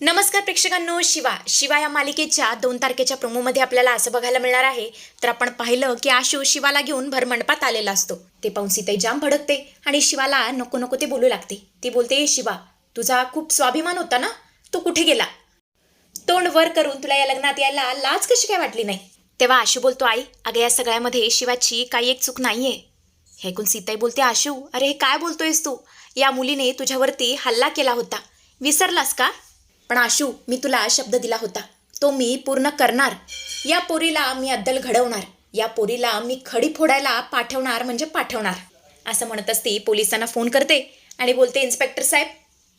नमस्कार प्रेक्षकांनो शिवा. शिवा या मालिकेच्या दोन तारखेच्या प्रोमोमध्ये आपल्याला असं बघायला मिळणार आहे. तर आपण पाहिलं की आशू शिवाला घेऊन भरमंडपात आलेला असतो. ते पाहून सीताई जाम भडकते आणि शिवाला नको नको ते बोलू लागते. ती बोलते शिवा तुझा खूप स्वाभिमान होता ना? तो कुठे गेला? तोंड वर करून तुला या लग्नात यायला लाज कशी काय वाटली नाही? तेव्हा आशू बोलतो आई अगं या सगळ्यामध्ये शिवाची काही एक चूक नाहीये. हे ऐकून सीताई बोलते आशू अरे हे काय बोलतोयस तू? या मुलीने तुझ्यावरती हल्ला केला होता. विसरलास का? पण आशू मी तुला शब्द दिला होता. तो मी पूर्ण करणार. या पोरीला मी अद्दल घडवणार. या पोरीला मी खडी फोडायला पाठवणार म्हणजे पाठवणार. असं म्हणत असती पोलिसांना फोन करते आणि बोलते इन्स्पेक्टर साहेब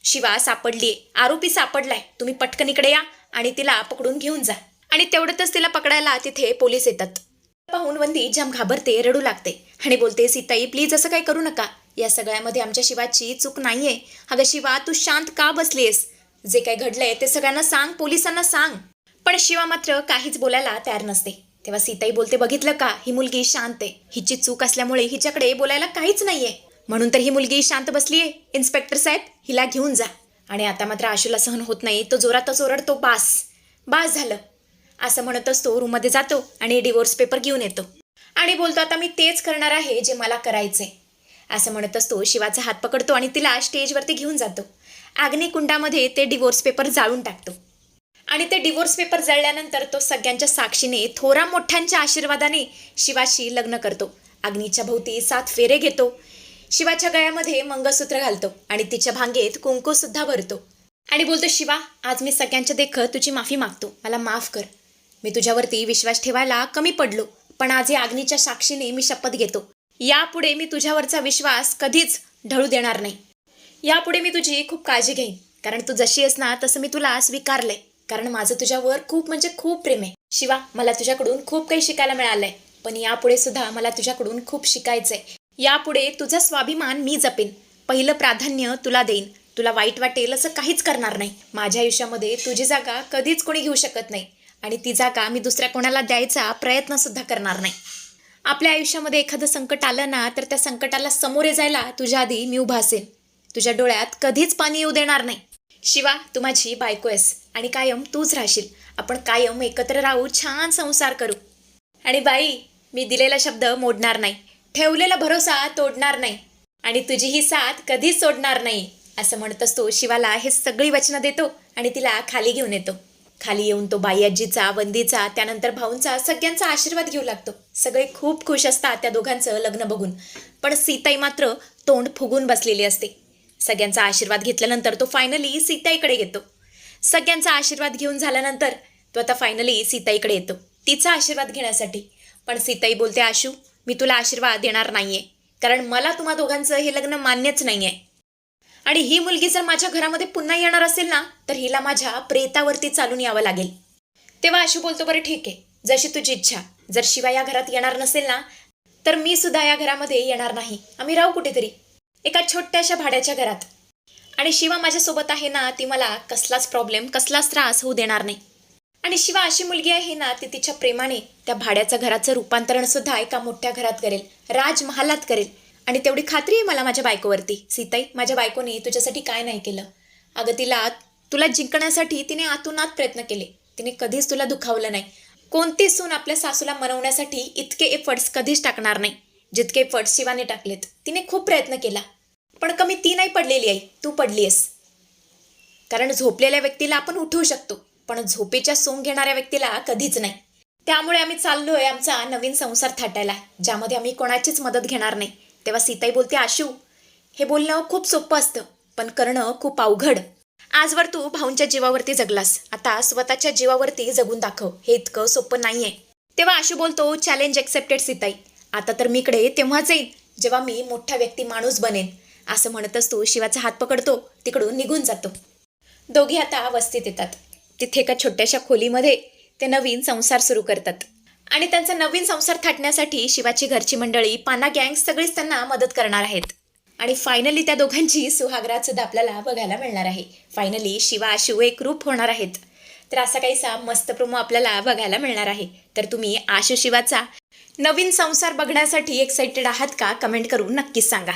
शिवा सापडलीये. आरोपी सापडलाय. तुम्ही पटकन इकडे या आणि तिला पकडून घेऊन जा. आणि तेवढ्यातच तिला पकडायला तिथे पोलीस येतात. पाहून वंदी जाम घाबरते रडू लागते आणि बोलते सीताई प्लीज असं काही करू नका. या सगळ्यामध्ये आमच्या शिवाची चूक नाहीये. अगं शिवा तू शांत का बसलीस जे काही घडलंय ते सगळ्यांना सांग पोलिसांना सांग. पण शिवा मात्र काहीच बोलायला तयार नसते. तेव्हा सीताई बोलते बघितलं का? ही मुलगी शांत आहे. हिची चूक असल्यामुळे हिच्याकडे बोलायला काहीच नाहीये. म्हणून तर ही मुलगी शांत बसलीये. इन्स्पेक्टर साहेब हिला घेऊन जा. आणि आता मात्र आशूला सहन होत नाही. तो जोरातच ओरडतो बास बास झालं. असं म्हणतच तो रूममध्ये जातो आणि डिवोर्स पेपर घेऊन येतो. आणि बोलतो आता मी तेच करणार आहे जे मला करायचंय. असं म्हणतच तो शिवाचा हात पकडतो आणि तिला स्टेजवरती घेऊन जातो. अग्निकुंडामध्ये ते डिवोर्स पेपर जाळून टाकतो. आणि ते डिवोर्स पेपर जळल्यानंतर तो सगळ्यांच्या साक्षीने थोरा मोठ्यांच्या आशीर्वादाने शिवाशी लग्न करतो. अग्नीच्या भोवती सात फेरे घेतो. शिवाच्या गळ्यामध्ये मंगळसूत्र घालतो आणि तिच्या भांगेत कुंकूसुद्धा भरतो. आणि बोलतो शिवा आज मी सगळ्यांच्या देख तुझी माफी मागतो. मला माफ कर. मी तुझ्यावरती विश्वास ठेवायला कमी पडलो पण आज या अग्नीच्या साक्षीने मी शपथ घेतो. यापुढे मी तुझ्यावरचा विश्वास कधीच ढळू देणार नाही. यापुढे मी तुझी खूप काळजी घेईन. कारण तू जशी आहेस ना तसं मी तुला स्वीकारलंय. कारण माझं तुझ्यावर खूप म्हणजे खूप प्रेम आहे. शिवा मला तुझ्याकडून खूप काही शिकायला मिळालंय. पण यापुढे सुद्धा मला तुझ्याकडून खूप शिकायचंय. यापुढे तुझा स्वाभिमान मी जपेन. पहिलं प्राधान्य तुला देईन. तुला वाईट वाटेल असं काहीच करणार नाही. माझ्या आयुष्यामध्ये तुझी जागा कधीच कोणी घेऊ शकत नाही. आणि ती जागा मी दुसऱ्या कोणाला द्यायचा प्रयत्न सुद्धा करणार नाही. आपल्या आयुष्यामध्ये एखादं संकट आलं ना तर त्या संकटाला समोरे जायला तुझ्या आधी मी उभा असेन. तुझ्या डोळ्यात कधीच पाणी येऊ देणार नाही. शिवा तू माझी बायको आहेस आणि कायम तूच राहशील. आपण कायम एकत्र राहू छान संसार करू. आणि बाई मी दिलेला शब्द मोडणार नाही. ठेवलेला भरोसा तोडणार नाही. आणि तुझी ही साथ कधीच सोडणार नाही असं म्हणत असतो शिवाला हे सगळी वचनं देतो आणि तिला खाली घेऊन येतो. खाली येऊन तो बाई आजीचा वंदीचा त्यानंतर भाऊंचा सगळ्यांचा आशीर्वाद घेऊ लागतो. सगळे खूप खुश असतात त्या दोघांचं लग्न बघून. पण सीताई मात्र तोंड फुगून बसलेली असते. सगळ्यांचा आशीर्वाद घेतल्यानंतर तो फायनली सीताईकडे येतो. सगळ्यांचा आशीर्वाद घेऊन झाल्यानंतर तो आता फायनली सीताईकडे येतो. तिचा आशीर्वाद घेण्यासाठी. पण सीताई बोलते आशू मी तुला आशीर्वाद देणार नाहीये. कारण मला तुम्हा दोघांचं हे लग्न मान्यच नाहीये. आणि ही मुलगी जर माझ्या घरामध्ये पुन्हा येणार असेल ना तर हिला माझ्या प्रेतावरती चालून यावं लागेल. तेव्हा आशू बोलतो बरं ठीक आहे. जशी तुझी इच्छा. जर शिवा या घरात येणार नसेल ना तर मी सुद्धा या घरामध्ये येणार नाही. आम्ही राहू कुठेतरी. एका छोट्याशा भाड्याच्या घरात. आणि शिवा माझ्यासोबत आहे ना ती मला कसलाच प्रॉब्लेम कसलाच त्रास होऊ देणार नाही. आणि शिवा अशी मुलगी आहे ना ती तिच्या प्रेमाने त्या भाड्याच्या घराचं रूपांतरण सुद्धा एका मोठ्या घरात करेल राजमहालात करेल. आणि तेवढी खात्री आहे मला माझ्या बायकोवरती. सीताई माझ्या बायकोने तुझ्यासाठी काय नाही केलं. अगं तिला तुला जिंकण्यासाठी तिने आतूनात प्रयत्न केले. तिने कधीच तुला दुखावलं नाही. कोणती सून आपल्या सासूला मनवण्यासाठी इतके एफर्ट्स कधीच टाकणार नाही. जितके फट शिवाने टाकलेत तिने खूप प्रयत्न केला. पण कमी ती नाही पडलेली आई तू पडली आहेस कारण झोपलेल्या व्यक्तीला आपण उठवू शकतो पण झोपेच्या सोंग घेणाऱ्या व्यक्तीला कधीच नाही. त्यामुळे आम्ही चाललोय आमचा नवीन संसार थाटायला ज्यामध्ये आम्ही कोणाचीच मदत घेणार नाही. तेव्हा सीताई बोलते आशू हे बोलणं खूप सोपं असतं पण करणं खूप अवघड. आजवर तू भाऊंच्या जीवावरती जगलास आता स्वतःच्या जीवावरती जगून दाखव हे इतकं सोपं नाहीये. तेव्हा आशू बोलतो चॅलेंज एक्सेप्टेड सीताई. आता तर मी इकडे तेव्हाच येईन. जेव्हा मी मोठा व्यक्ती माणूस बनेन असं म्हणतच तो शिवाचा हात पकडतो तिकडून निघून जातो. दोघी आता वस्तीत येतात. तिथे एका छोट्याशा खोलीमध्ये ते नवीन संसार सुरू करतात. आणि त्यांचा नवीन संसार थाटण्यासाठी शिवाची घरची मंडळी पाना गँग सगळीच त्यांना मदत करणार आहेत. आणि फायनली त्या दोघांची सुहागरात सुद्धा आपल्याला बघायला मिळणार आहे. फायनली शिवा शिव एक रूप होणार आहेत. तर असा काहीसा मस्त प्रोमो आपल्याला बघायला मिळणार आहे. तर तुम्ही आशु शिवाचा नवीन संसार बघण्यासाठी एक्साइटेड आहात का? कमेंट करून नक्कीच सांगा.